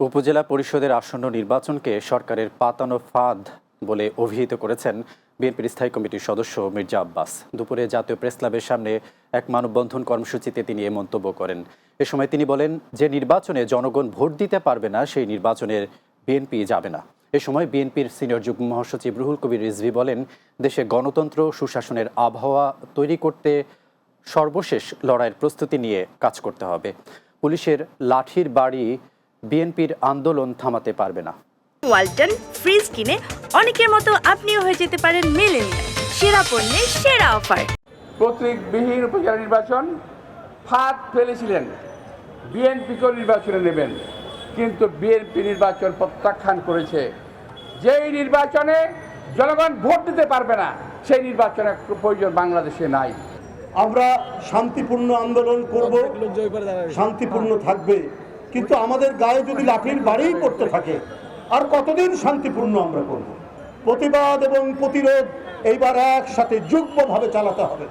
উপজেলা পরিষদের আসন্ন নির্বাচনকে সরকারের পাতানো ফাঁদ বলে অভিহিত করেছেন বিএনপির স্থায়ী কমিটির সদস্য মির্জা আব্বাস। দুপুরে জাতীয় প্রেস ক্লাবের সামনে এক মানববন্ধন কর্মসূচিতে তিনি এ মন্তব্য করেন। এ সময় তিনি বলেন, যে নির্বাচনে জনগণ ভোট দিতে পারবে না, সেই নির্বাচনের বিএনপি যাবে না। এ সময় বিএনপির সিনিয়র যুগ্ম মহাসচিব রুহুল কবির রিজভি বলেন, দেশে গণতন্ত্র, সুশাসনের আবহাওয়া তৈরি করতে সর্বশেষ লড়াইয়ের প্রস্তুতি নিয়ে কাজ করতে হবে। পুলিশের লাঠির বাড়ি বিএনপির আন্দোলন থামাতে পারবে না। ওয়ালটন ফ্রিজ কিনে অনেকের মতো আপনিও হয়ে যেতে পারেন মেলেনিয়া সেরা পণ্যের সেরা অফার। প্রতীকবিহীন উপজেলা নির্বাচন ফাঁদ ফেলেছিলেন। বিএনপি বিএনপিকেও নির্বাচনে নেবেন কিন্তু বিএনপি নির্বাচন প্রত্যাখ্যান করেছে। যেই নির্বাচনে জনগণ ভোট দিতে পারবে না সেই নির্বাচনের প্রয়োজন বাংলাদেশে নাই। আমরা শান্তিপূর্ণ আন্দোলন করব শান্তিপূর্ণ থাকবে। কিন্তু আমাদের গায়ে যদি লাঠির বাড়িই পড়তে থাকে, আর কতদিন শান্তিপূর্ণ আমরা করব? প্রতিবাদ এবং প্রতিরোধ এইবার একসাথে যুগ্মভাবে চালাতে হবে।